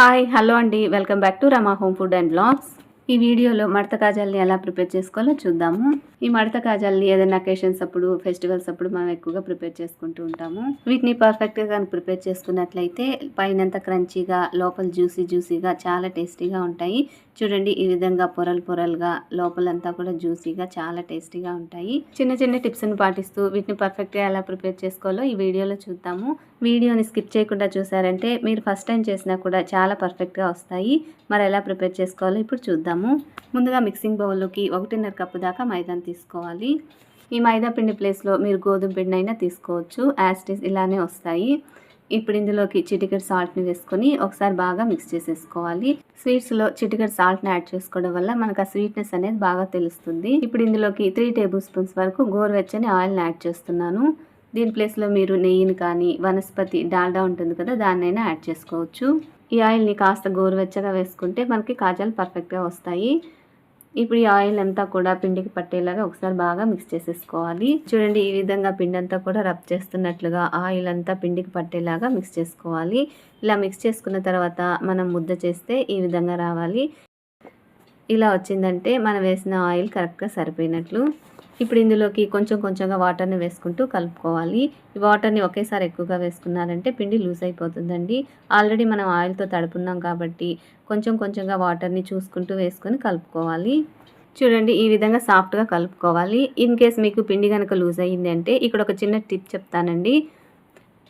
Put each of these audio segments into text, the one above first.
Hi hello అండి. Welcome back to Rama home food and blogs ఈ వీడియోలో మడత కాజాల్ని ఎలా ప్రిపేర్ చేసుకోవాలో చూద్దాము. ఈ మడత కాజాల్ని ఏదైనా అకేషన్స్ అప్పుడు ఫెస్టివల్స్ అప్పుడు మనం ఎక్కువగా ప్రిపేర్ చేసుకుంటూ ఉంటాము. వీటిని పర్ఫెక్ట్గా కనుక ప్రిపేర్ చేసుకున్నట్లయితే పైనంత క్రంచీగా లోపల జ్యూసీ జ్యూసీగా చాలా టేస్టీగా ఉంటాయి. చూడండి ఈ విధంగా పొరలు పొరలుగా లోపలంతా కూడా జ్యూసీగా చాలా టేస్టీగా ఉంటాయి. చిన్న చిన్న టిప్స్ని పాటిస్తూ వీటిని పర్ఫెక్ట్గా ఎలా ప్రిపేర్ చేసుకోవాలో ఈ వీడియోలో చూద్దాము. వీడియోని స్కిప్ చేయకుండా చూసారంటే మీరు ఫస్ట్ టైం చేసినా కూడా చాలా పర్ఫెక్ట్గా వస్తాయి. మరి ఎలా ప్రిపేర్ చేసుకోవాలో ఇప్పుడు చూద్దాము. ముందుగా మిక్సింగ్ బౌల్లోకి ఒకటిన్నర కప్పు దాకా మైదాని తీసుకోవాలి. ఈ మైదా పిండి ప్లేస్లో మీరు గోధుమ పిండి అయినా తీసుకోవచ్చు. యాస్టిస్ ఇలానే వస్తాయి. ఇప్పుడు ఇందులోకి చిటికెడ్ సాల్ట్ని వేసుకొని ఒకసారి బాగా మిక్స్ చేసేసుకోవాలి. స్వీట్స్లో చిటికెడ్ సాల్ట్ని యాడ్ చేసుకోవడం వల్ల మనకు ఆ స్వీట్నెస్ అనేది బాగా తెలుస్తుంది. ఇప్పుడు ఇందులోకి త్రీ టేబుల్ స్పూన్స్ వరకు గోరువెచ్చని ఆయిల్ని యాడ్ చేస్తున్నాను. దీని ప్లేస్లో మీరు నెయ్యిని కానీ వనస్పతి డాల్డా ఉంటుంది కదా దాన్నైనా యాడ్ చేసుకోవచ్చు. ఈ ఆయిల్ని కాస్త గోరువెచ్చగా వేసుకుంటే మనకి కాజాలు పర్ఫెక్ట్గా వస్తాయి. ఇప్పుడు ఈ ఆయిల్ అంతా కూడా పిండికి పట్టేలాగా ఒకసారి బాగా మిక్స్ చేసేసుకోవాలి. చూడండి ఈ విధంగా పిండి అంతా కూడా రబ్ చేస్తున్నట్లుగా ఆయిల్ అంతా పిండికి పట్టేలాగా మిక్స్ చేసుకోవాలి. ఇలా మిక్స్ చేసుకున్న తర్వాత మనం ముద్ద చేస్తే ఈ విధంగా రావాలి. ఇలా వచ్చిందంటే మనం వేసిన ఆయిల్ కరెక్ట్గా సరిపోయినట్లు. ఇప్పుడు ఇందులోకి కొంచెం కొంచెంగా వాటర్ని వేసుకుంటూ కలుపుకోవాలి. ఈ వాటర్ని ఒకేసారి ఎక్కువగా వేసుకున్నారంటే పిండి లూజ్ అయిపోతుందండి. ఆల్రెడీ మనం ఆయిల్తో తడుపున్నాం కాబట్టి కొంచెం కొంచెంగా వాటర్ని చూసుకుంటూ వేసుకొని కలుపుకోవాలి. చూడండి ఈ విధంగా సాఫ్ట్గా కలుపుకోవాలి. ఇన్ కేస్ మీకు పిండి కనుక లూజ్ అయ్యింది అంటే ఇక్కడ ఒక చిన్న టిప్ చెప్తానండి.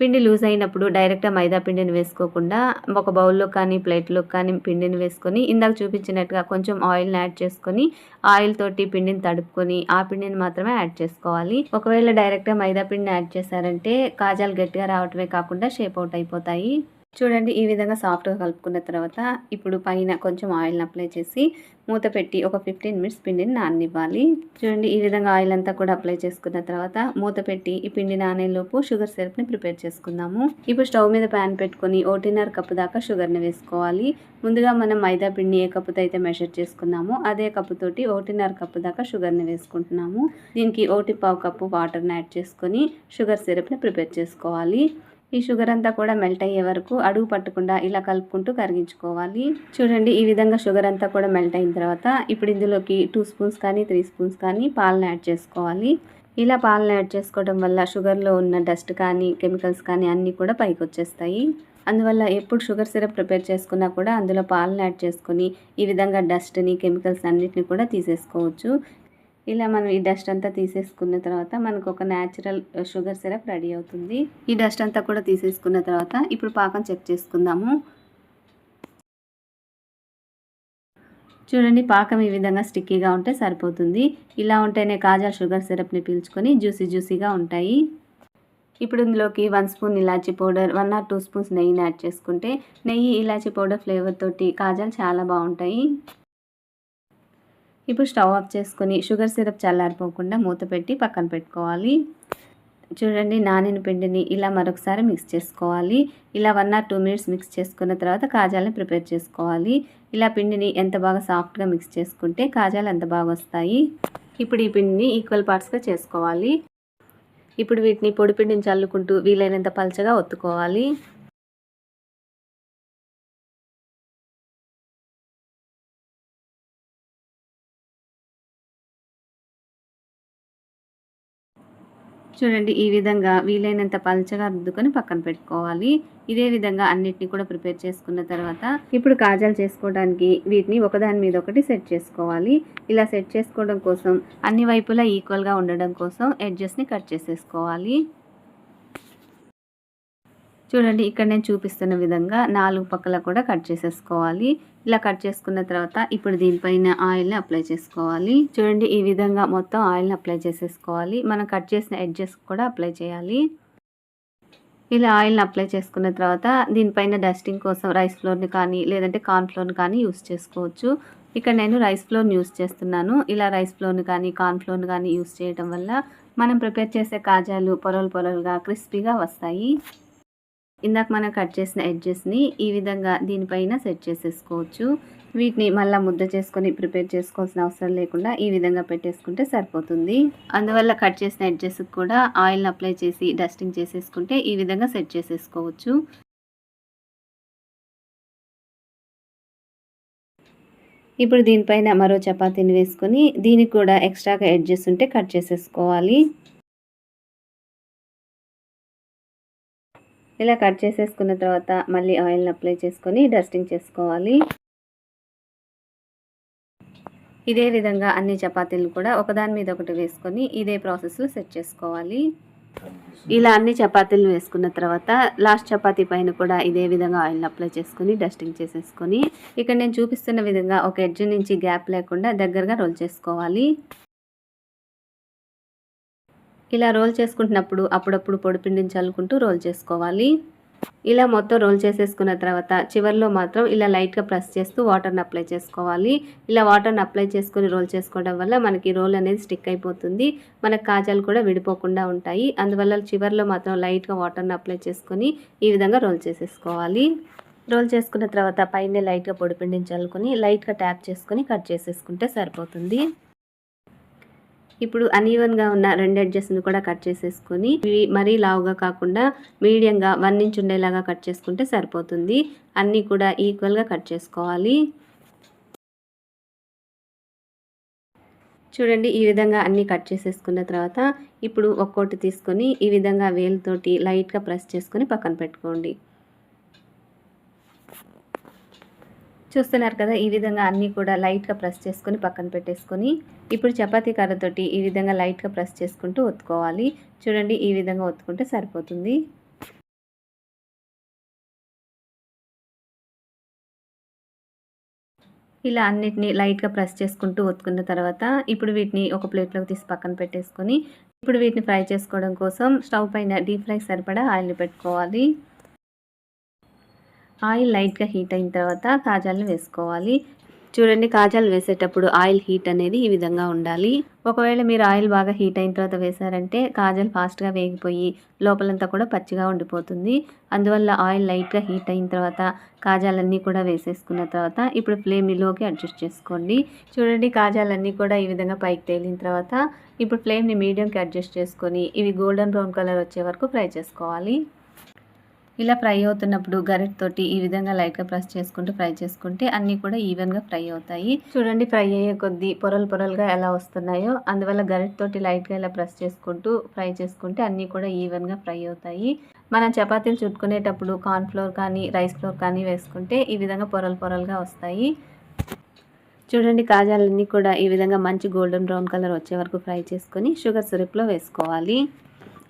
పిండి లూజ్ అయినప్పుడు డైరెక్ట్గా మైదా పిండిని వేసుకోకుండా ఒక బౌల్లో కానీ ప్లేట్లో కానీ పిండిని వేసుకొని ఇందాక చూపించినట్టుగా కొంచెం ఆయిల్ని యాడ్ చేసుకొని ఆయిల్ తోటి పిండిని తడుపుకొని ఆ పిండిని మాత్రమే యాడ్ చేసుకోవాలి. ఒకవేళ డైరెక్ట్గా మైదా పిండిని యాడ్ చేశారంటే కాజాలు గట్టిగా రావటమే కాకుండా షేప్ అవుట్ అయిపోతాయి. చూడండి ఈ విధంగా సాఫ్ట్గా కలుపుకున్న తర్వాత ఇప్పుడు పైన కొంచెం ఆయిల్ని అప్లై చేసి మూత పెట్టి ఒక ఫిఫ్టీన్ మినిట్స్ పిండిని నాననివ్వాలి. చూడండి ఈ విధంగా ఆయిల్ అంతా కూడా అప్లై చేసుకున్న తర్వాత మూత పెట్టి ఈ పిండి నానేలోపు షుగర్ సిరప్ని ప్రిపేర్ చేసుకుందాము. ఇప్పుడు స్టవ్ మీద ప్యాన్ పెట్టుకొని ఒకటిన్నర కప్పు దాకా షుగర్ని వేసుకోవాలి. ముందుగా మనం మైదా పిండి ఏ కప్పుతో అయితే మెషర్ చేసుకున్నామో అదే కప్పుతోటి ఒకటిన్నర కప్పు దాకా షుగర్ని వేసుకుంటున్నాము. దీనికి ఒకటి పావు కప్పు వాటర్ని యాడ్ చేసుకొని షుగర్ సిరప్ని ప్రిపేర్ చేసుకోవాలి. ఈ షుగర్ అంతా కూడా మెల్ట్ అయ్యే వరకు అడుగు పట్టకుండా ఇలా కలుపుకుంటూ కరిగించుకోవాలి. చూడండి ఈ విధంగా షుగర్ అంతా కూడా మెల్ట్ అయిన తర్వాత ఇప్పుడు ఇందులోకి టూ స్పూన్స్ కానీ త్రీ స్పూన్స్ కానీ పాలను యాడ్ చేసుకోవాలి. ఇలా పాలను యాడ్ చేసుకోవడం వల్ల షుగర్లో ఉన్న డస్ట్ కానీ కెమికల్స్ కానీ అన్నీ కూడా పైకి వచ్చేస్తాయి. అందువల్ల ఎప్పుడు షుగర్ సిరప్ ప్రిపేర్ చేసుకున్నా కూడా అందులో పాలను యాడ్ చేసుకొని ఈ విధంగా డస్ట్ని కెమికల్స్ అన్నిటిని కూడా తీసేసుకోవచ్చు. ఇలా మనం ఈ డస్ట్ అంతా తీసేసుకున్న తర్వాత మనకు ఒక న్యాచురల్ షుగర్ సిరప్ రెడీ అవుతుంది. ఈ డస్ట్ అంతా కూడా తీసేసుకున్న తర్వాత ఇప్పుడు పాకం చెక్ చేసుకుందాము. చూడండి పాకం ఈ విధంగా స్టిక్కీగా ఉంటే సరిపోతుంది. ఇలా ఉంటేనే కాజా షుగర్ సిరప్ని పీల్చుకొని జ్యూసీ జ్యూసీగా ఉంటాయి. ఇప్పుడు ఇందులోకి one spoon elaichi powder one or two spoons నెయ్యిని యాడ్ చేసుకుంటే నెయ్యి ఇలాచీ పౌడర్ ఫ్లేవర్ తోటి కాజాలు చాలా బాగుంటాయి. ఇప్పుడు స్టవ్ ఆఫ్ చేసుకొని షుగర్ సిరప్ చల్లారిపోకుండా మూత పెట్టి పక్కన పెట్టుకోవాలి. చూడండి నానిన పిండిని ఇలా మరొకసారి మిక్స్ చేసుకోవాలి. ఇలా one or two minutes mix చేసుకున్న తర్వాత కాజాలను ప్రిపేర్ చేసుకోవాలి. ఇలా పిండిని ఎంత బాగా సాఫ్ట్గా మిక్స్ చేసుకుంటే కాజాలు ఎంత బాగా వస్తాయి. ఇప్పుడు ఈ పిండిని ఈక్వల్ పార్ట్స్గా చేసుకోవాలి. ఇప్పుడు వీటిని పొడి పిండిని చల్లుకుంటూ వీలైనంత పలచగా ఒత్తుకోవాలి. చూడండి ఈ విధంగా వీలైనంత పలచగా రుద్దుకొని పక్కన పెట్టుకోవాలి. ఇదే విధంగా అన్నిటిని కూడా ప్రిపేర్ చేసుకున్న తర్వాత ఇప్పుడు కాజాలు చేసుకోవడానికి వీటిని ఒకదాని మీద ఒకటి సెట్ చేసుకోవాలి. ఇలా సెట్ చేసుకోవడం కోసం అన్ని వైపులా ఈక్వల్గా ఉండడం కోసం ఎడ్జెస్ని కట్ చేసేసుకోవాలి. చూడండి ఇక్కడ నేను చూపిస్తున్న విధంగా నాలుగు పక్కల కూడా కట్ చేసేసుకోవాలి. ఇలా కట్ చేసుకున్న తర్వాత ఇప్పుడు దీనిపైన ఆయిల్ని అప్లై చేసుకోవాలి. చూడండి ఈ విధంగా మొత్తం ఆయిల్ని అప్లై చేసేసుకోవాలి. మనం కట్ చేసిన ఎడ్జెస్ కూడా అప్లై చేయాలి. ఇలా ఆయిల్ని అప్లై చేసుకున్న తర్వాత దీనిపైన డస్టింగ్ కోసం రైస్ ఫ్లోర్ని కానీ లేదంటే కార్న్ ఫ్లోర్ని కానీ యూస్ చేసుకోవచ్చు. ఇక్కడ నేను రైస్ ఫ్లోర్ని యూస్ చేస్తున్నాను. ఇలా రైస్ ఫ్లోర్ని కానీ కార్న్ ఫ్లోర్ని కానీ యూస్ చేయడం వల్ల మనం ప్రిపేర్ చేసే కాజాలు పొరలు పొరలుగా క్రిస్పీగా వస్తాయి. ఇందాక మనం కట్ చేసిన ఎడ్జెస్ని ఈ విధంగా దీనిపైన సెట్ చేసేసుకోవచ్చు. వీటిని మళ్ళీ ముద్ద చేసుకొని ప్రిపేర్ చేసుకోవాల్సిన అవసరం లేకుండా ఈ విధంగా పెట్టేసుకుంటే సరిపోతుంది. అందువల్ల కట్ చేసిన ఎడ్జెస్కి కూడా ఆయిల్ని అప్లై చేసి డస్టింగ్ చేసేసుకుంటే ఈ విధంగా సెట్ చేసేసుకోవచ్చు. ఇప్పుడు దీనిపైన మరో చపాతీని వేసుకొని దీనికి కూడా ఎక్స్ట్రాగా ఎడ్జెస్ ఉంటే కట్ చేసేసుకోవాలి. ఇలా కట్ చేసేసుకున్న తర్వాత మళ్ళీ ఆయిల్ని అప్లై చేసుకొని డస్టింగ్ చేసుకోవాలి. ఇదే విధంగా అన్ని చపాతీలు కూడా ఒకదాని మీద ఒకటి వేసుకొని ఇదే ప్రాసెస్లో సెట్ చేసుకోవాలి. ఇలా అన్ని చపాతీలు వేసుకున్న తర్వాత లాస్ట్ చపాతీ పైన కూడా ఇదే విధంగా ఆయిల్ అప్లై చేసుకొని డస్టింగ్ చేసేసుకొని ఇక్కడ నేను చూపిస్తున్న విధంగా ఒక ఎడ్జ్ నుంచి గ్యాప్ లేకుండా దగ్గరగా రోల్ చేసుకోవాలి. ఇలా రోల్ చేసుకుంటున్నప్పుడు అప్పుడప్పుడు పొడిపిండిని చల్లుకుంటూ రోల్ చేసుకోవాలి. ఇలా మొత్తం రోల్ చేసేసుకున్న తర్వాత చివరిలో మాత్రం ఇలా లైట్గా ప్రెస్ చేస్తూ వాటర్ని అప్లై చేసుకోవాలి. ఇలా వాటర్ని అప్లై చేసుకొని రోల్ చేసుకోవడం వల్ల మనకి రోల్ అనేది స్టిక్ అయిపోతుంది. మనకు కాజాలు కూడా విడిపోకుండా ఉంటాయి. అందువల్ల చివరిలో మాత్రం లైట్గా వాటర్ని అప్లై చేసుకొని ఈ విధంగా రోల్ చేసేసుకోవాలి. రోల్ చేసుకున్న తర్వాత పైన లైట్గా పొడిపిండిని చల్లుకొని లైట్గా ట్యాప్ చేసుకొని కట్ చేసేసుకుంటే సరిపోతుంది. ఇప్పుడు అన్ఈవెన్గా ఉన్న రెండు ఎడ్జెస్ని కూడా కట్ చేసేసుకొని ఇవి మరీ లావుగా కాకుండా మీడియంగా వన్ ఇంచ్ ఉండేలాగా కట్ చేసుకుంటే సరిపోతుంది. అన్నీ కూడా ఈక్వల్గా కట్ చేసుకోవాలి. చూడండి ఈ విధంగా అన్నీ కట్ చేసేసుకున్న తర్వాత ఇప్పుడు ఒక్కోటి తీసుకొని ఈ విధంగా వేలుతోటి లైట్గా ప్రెస్ చేసుకొని పక్కన పెట్టుకోండి. చూస్తున్నారు కదా ఈ విధంగా అన్నీ కూడా లైట్గా ప్రెస్ చేసుకొని పక్కన పెట్టేసుకొని ఇప్పుడు చపాతీ కర్రతోటి ఈ విధంగా లైట్గా ప్రెస్ చేసుకుంటూ ఒత్తుకోవాలి. చూడండి ఈ విధంగా ఒత్తుకుంటే సరిపోతుంది. ఇలా అన్నిటిని లైట్గా ప్రెస్ చేసుకుంటూ ఒత్తుకున్న తర్వాత ఇప్పుడు వీటిని ఒక ప్లేట్లోకి తీసి పక్కన పెట్టేసుకొని ఇప్పుడు వీటిని ఫ్రై చేసుకోవడం కోసం స్టవ్ పైన డీప్ ఫ్రై సరిపడా ఆయిల్ని పెట్టుకోవాలి. ఆయిల్ లైట్గా హీట్ అయిన తర్వాత కాజాలను వేసుకోవాలి. చూడండి కాజాలు వేసేటప్పుడు ఆయిల్ హీట్ అనేది ఈ విధంగా ఉండాలి. ఒకవేళ మీరు ఆయిల్ బాగా హీట్ అయిన తర్వాత వేసారంటే కాజాలు ఫాస్ట్గా వేగిపోయి లోపలంతా కూడా పచ్చిగా ఉండిపోతుంది. అందువల్ల ఆయిల్ లైట్గా హీట్ అయిన తర్వాత కాజాలన్నీ కూడా వేసేసుకున్న తర్వాత ఇప్పుడు ఫ్లేమ్లోకి అడ్జస్ట్ చేసుకోండి. చూడండి కాజాలన్నీ కూడా ఈ విధంగా పైకి తేలిన తర్వాత ఇప్పుడు ఫ్లేమ్ని మీడియంకి అడ్జస్ట్ చేసుకొని ఇవి గోల్డెన్ బ్రౌన్ కలర్ వచ్చే వరకు ఫ్రై చేసుకోవాలి. ఇలా ఫ్రై అవుతున్నప్పుడు గరెట్ తోటి ఈ విధంగా లైట్గా ప్రెస్ చేసుకుంటూ ఫ్రై చేసుకుంటే అన్నీ కూడా ఈవెన్గా ఫ్రై అవుతాయి. చూడండి ఫ్రై అయ్యే కొద్దీ పొరలు పొరలుగా ఎలా వస్తున్నాయో అందువల్ల గరెట్ తోటి లైట్గా ఇలా ప్రెస్ చేసుకుంటూ ఫ్రై చేసుకుంటే అన్నీ కూడా ఈవెన్గా ఫ్రై అవుతాయి. మనం చపాతీలు చుట్టుకునేటప్పుడు కార్న్ఫ్లోర్ కానీ రైస్ ఫ్లోర్ కానీ వేసుకుంటే ఈ విధంగా పొరలు పొరలుగా వస్తాయి. చూడండి కాజాలన్నీ కూడా ఈ విధంగా మంచి గోల్డెన్ బ్రౌన్ కలర్ వచ్చే వరకు ఫ్రై చేసుకొని షుగర్ సిరప్లో వేసుకోవాలి.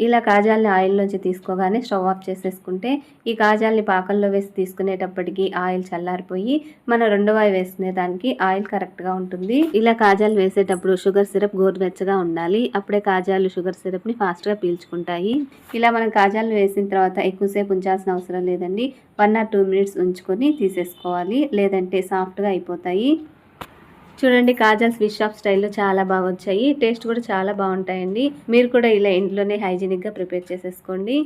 ఇలా కాజాల్ని ఆయిల్లోంచి తీసుకోగానే స్టవ్ ఆఫ్ చేసేసుకుంటే ఈ కాజాల్ని పాకల్లో వేసి తీసుకునేటప్పటికి ఆయిల్ చల్లారిపోయి మన రెండవ వేసుకునే దానికి ఆయిల్ కరెక్ట్గా ఉంటుంది. ఇలా కాజాలు వేసేటప్పుడు షుగర్ సిరప్ గోరువెచ్చగా ఉండాలి. అప్పుడే కాజాలు షుగర్ సిరప్ని ఫాస్ట్గా పీల్చుకుంటాయి. ఇలా మనం కాజాలు వేసిన తర్వాత ఎక్కువసేపు ఉంచాల్సిన అవసరం లేదండి. వన్ ఆర్ టూ మినిట్స్ ఉంచుకొని తీసేసుకోవాలి. లేదంటే సాఫ్ట్గా అయిపోతాయి. చూడండి కాజల్ స్వీట్ షాప్ స్టైల్లో చాలా బాగా వచ్చాయి టేస్ట్ కూడా చాలా బాగుంటాయండి. మీరు కూడా ఇలా ఇంట్లోనే హైజీనిక్గా ప్రిపేర్ చేసేసుకోండి.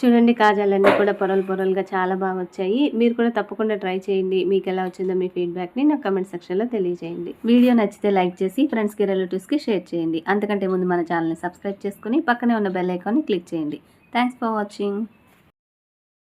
చూడండి కాజాలన్నీ కూడా పొరలు పొరలుగా చాలా బాగా వచ్చాయి మీరు కూడా తప్పకుండా ట్రై చేయండి. మీకు ఎలా వచ్చిందో మీ ఫీడ్బ్యాక్ని నా కమెంట్ సెక్షన్లో తెలియజేయండి. వీడియో నచ్చితే లైక్ చేసి ఫ్రెండ్స్కి రిలేటివ్స్కి షేర్ చేయండి. అంతకంటే ముందు మన ఛానల్ని సబ్స్క్రైబ్ చేసుకుని పక్కనే ఉన్న బెల్ ఐకాన్ని క్లిక్ చేయండి. Thanks for watching.